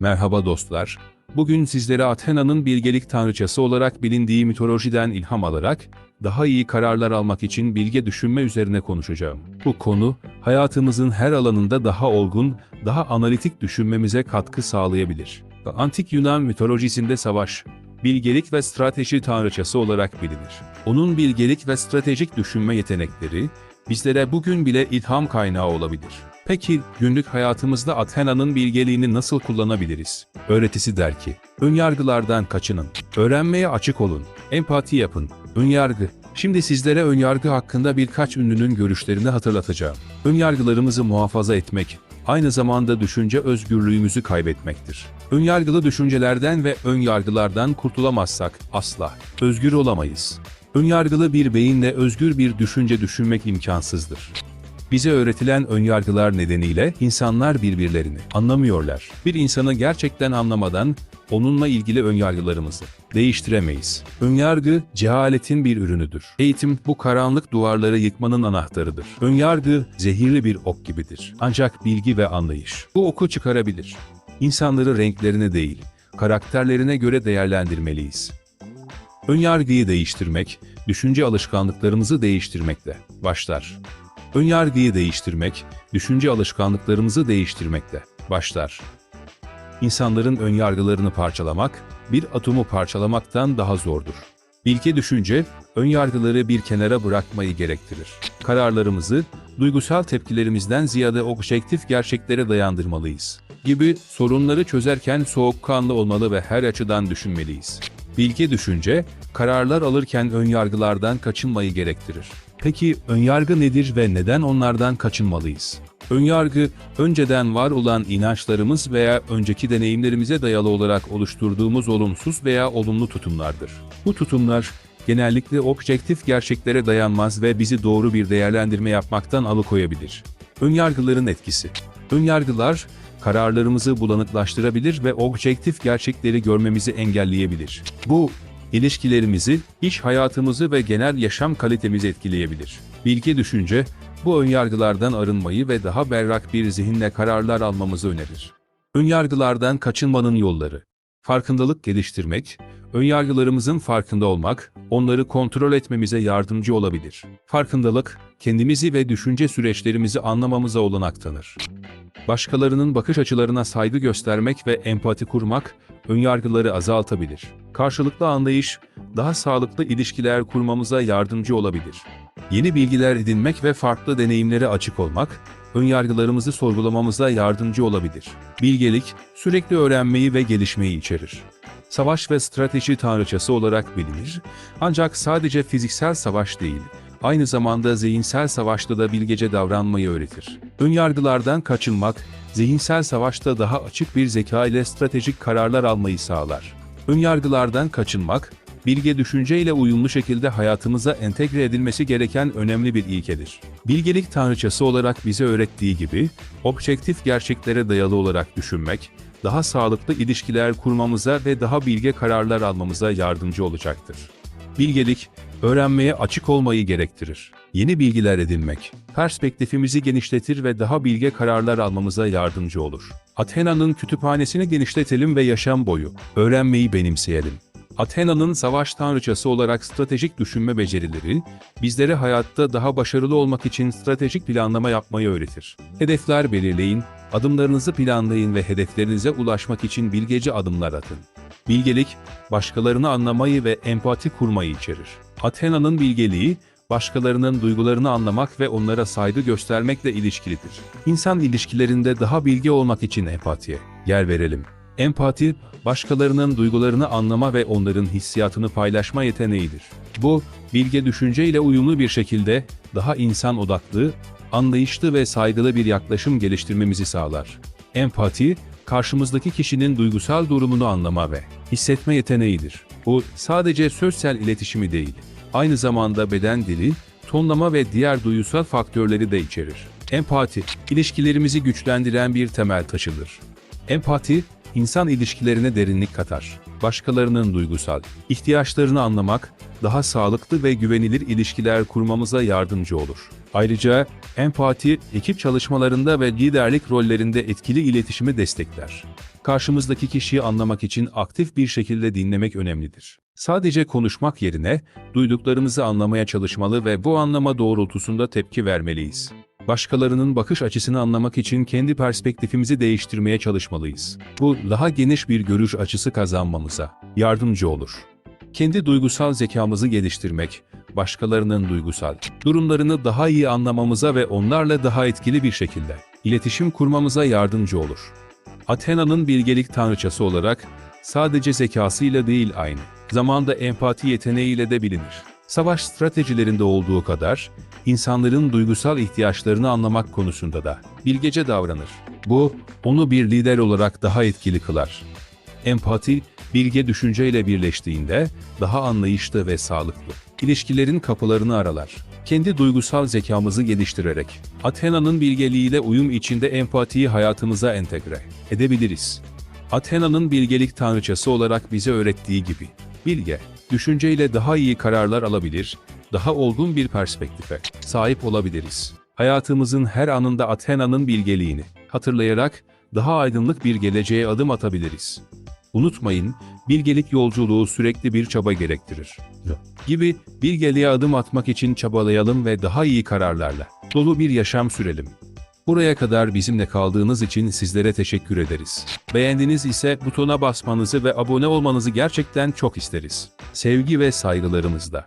Merhaba dostlar. Bugün sizlere Athena'nın bilgelik tanrıçası olarak bilindiği mitolojiden ilham alarak daha iyi kararlar almak için bilge düşünme üzerine konuşacağım. Bu konu hayatımızın her alanında daha olgun, daha analitik düşünmemize katkı sağlayabilir. Antik Yunan mitolojisinde savaş, bilgelik ve strateji tanrıçası olarak bilinir. Onun bilgelik ve stratejik düşünme yetenekleri bizlere bugün bile ilham kaynağı olabilir. Peki günlük hayatımızda Athena'nın bilgeliğini nasıl kullanabiliriz? Öğretisi der ki, önyargılardan kaçının, öğrenmeye açık olun, empati yapın, önyargı. Şimdi sizlere önyargı hakkında birkaç ünlünün görüşlerini hatırlatacağım. Önyargılarımızı muhafaza etmek, aynı zamanda düşünce özgürlüğümüzü kaybetmektir. Önyargılı düşüncelerden ve önyargılardan kurtulamazsak asla özgür olamayız. Önyargılı bir beyinle özgür bir düşünce düşünmek imkansızdır. Bize öğretilen önyargılar nedeniyle insanlar birbirlerini anlamıyorlar. Bir insanı gerçekten anlamadan onunla ilgili önyargılarımızı değiştiremeyiz. Önyargı cehaletin bir ürünüdür. Eğitim bu karanlık duvarları yıkmanın anahtarıdır. Önyargı zehirli bir ok gibidir. Ancak bilgi ve anlayış bu oku çıkarabilir. İnsanları renklerine değil, karakterlerine göre değerlendirmeliyiz. Önyargıyı değiştirmek, düşünce alışkanlıklarımızı değiştirmekle başlar. Önyargıyı değiştirmek, düşünce alışkanlıklarımızı değiştirmekle başlar. İnsanların önyargılarını parçalamak, bir atomu parçalamaktan daha zordur. Bilge düşünce, önyargıları bir kenara bırakmayı gerektirir. Kararlarımızı, duygusal tepkilerimizden ziyade objektif gerçeklere dayandırmalıyız. Gibi sorunları çözerken soğukkanlı olmalı ve her açıdan düşünmeliyiz. Bilge düşünce, kararlar alırken önyargılardan kaçınmayı gerektirir. Peki önyargı nedir ve neden onlardan kaçınmalıyız? Önyargı, önceden var olan inançlarımız veya önceki deneyimlerimize dayalı olarak oluşturduğumuz olumsuz veya olumlu tutumlardır. Bu tutumlar, genellikle objektif gerçeklere dayanmaz ve bizi doğru bir değerlendirme yapmaktan alıkoyabilir. Önyargıların etkisi Önyargılar, kararlarımızı bulanıklaştırabilir ve objektif gerçekleri görmemizi engelleyebilir. Bu, ilişkilerimizi, iş hayatımızı ve genel yaşam kalitemizi etkileyebilir. Bilge düşünce, bu önyargılardan arınmayı ve daha berrak bir zihinle kararlar almamızı önerir. Önyargılardan kaçınmanın yolları Farkındalık geliştirmek, önyargılarımızın farkında olmak, onları kontrol etmemize yardımcı olabilir. Farkındalık, kendimizi ve düşünce süreçlerimizi anlamamıza olanak tanır. Başkalarının bakış açılarına saygı göstermek ve empati kurmak, önyargıları azaltabilir. Karşılıklı anlayış, daha sağlıklı ilişkiler kurmamıza yardımcı olabilir. Yeni bilgiler edinmek ve farklı deneyimlere açık olmak, önyargılarımızı sorgulamamıza yardımcı olabilir. Bilgelik, sürekli öğrenmeyi ve gelişmeyi içerir. Savaş ve strateji tanrıçası olarak bilinir, ancak sadece fiziksel savaş değil, aynı zamanda zihinsel savaşta da bilgece davranmayı öğretir. Önyargılardan kaçınmak, zihinsel savaşta daha açık bir zeka ile stratejik kararlar almayı sağlar. Önyargılardan kaçınmak, bilge düşünceyle uyumlu şekilde hayatımıza entegre edilmesi gereken önemli bir ilkedir. Bilgelik tanrıçası olarak bize öğrettiği gibi, objektif gerçeklere dayalı olarak düşünmek, daha sağlıklı ilişkiler kurmamıza ve daha bilge kararlar almamıza yardımcı olacaktır. Bilgelik, öğrenmeye açık olmayı gerektirir. Yeni bilgiler edinmek, perspektifimizi genişletir ve daha bilge kararlar almamıza yardımcı olur. Athena'nın kütüphanesini genişletelim ve yaşam boyu öğrenmeyi benimseyelim. Athena'nın savaş tanrıçası olarak stratejik düşünme becerileri, bizlere hayatta daha başarılı olmak için stratejik planlama yapmayı öğretir. Hedefler belirleyin, adımlarınızı planlayın ve hedeflerinize ulaşmak için bilgece adımlar atın. Bilgelik, başkalarını anlamayı ve empati kurmayı içerir. Athena'nın bilgeliği, başkalarının duygularını anlamak ve onlara saygı göstermekle ilişkilidir. İnsan ilişkilerinde daha bilgi olmak için empatiye yer verelim. Empati, başkalarının duygularını anlama ve onların hissiyatını paylaşma yeteneğidir. Bu, bilge düşünceyle uyumlu bir şekilde daha insan odaklı, anlayışlı ve saygılı bir yaklaşım geliştirmemizi sağlar. Empati, karşımızdaki kişinin duygusal durumunu anlama ve hissetme yeteneğidir. Bu, sadece sözsel iletişimi değil, aynı zamanda beden dili, tonlama ve diğer duygusal faktörleri de içerir. Empati, ilişkilerimizi güçlendiren bir temel taşıdır. Empati, insan ilişkilerine derinlik katar. Başkalarının duygusal ihtiyaçlarını anlamak, daha sağlıklı ve güvenilir ilişkiler kurmamıza yardımcı olur. Ayrıca empati, ekip çalışmalarında ve liderlik rollerinde etkili iletişimi destekler. Karşımızdaki kişiyi anlamak için aktif bir şekilde dinlemek önemlidir. Sadece konuşmak yerine duyduklarımızı anlamaya çalışmalı ve bu anlama doğrultusunda tepki vermeliyiz. Başkalarının bakış açısını anlamak için kendi perspektifimizi değiştirmeye çalışmalıyız. Bu daha geniş bir görüş açısı kazanmamıza yardımcı olur. Kendi duygusal zekamızı geliştirmek, başkalarının duygusal durumlarını daha iyi anlamamıza ve onlarla daha etkili bir şekilde iletişim kurmamıza yardımcı olur. Athena'nın bilgelik tanrıçası olarak sadece zekasıyla değil aynı zamanda empati yeteneğiyle de bilinir. Savaş stratejilerinde olduğu kadar insanların duygusal ihtiyaçlarını anlamak konusunda da bilgece davranır. Bu onu bir lider olarak daha etkili kılar. Empati, bilge düşünceyle birleştiğinde daha anlayışlı ve sağlıklı. İlişkilerin kapılarını aralar. Kendi duygusal zekamızı geliştirerek, Athena'nın bilgeliğiyle uyum içinde empatiyi hayatımıza entegre edebiliriz. Athena'nın bilgelik tanrıçası olarak bize öğrettiği gibi, bilge, düşünceyle daha iyi kararlar alabilir, daha olgun bir perspektife sahip olabiliriz. Hayatımızın her anında Athena'nın bilgeliğini hatırlayarak daha aydınlık bir geleceğe adım atabiliriz. Unutmayın, bilgelik yolculuğu sürekli bir çaba gerektirir. Gibi bilgeliğe adım atmak için çabalayalım ve daha iyi kararlarla dolu bir yaşam sürelim. Buraya kadar bizimle kaldığınız için sizlere teşekkür ederiz. Beğendiniz ise butona basmanızı ve abone olmanızı gerçekten çok isteriz. Sevgi ve saygılarımızla.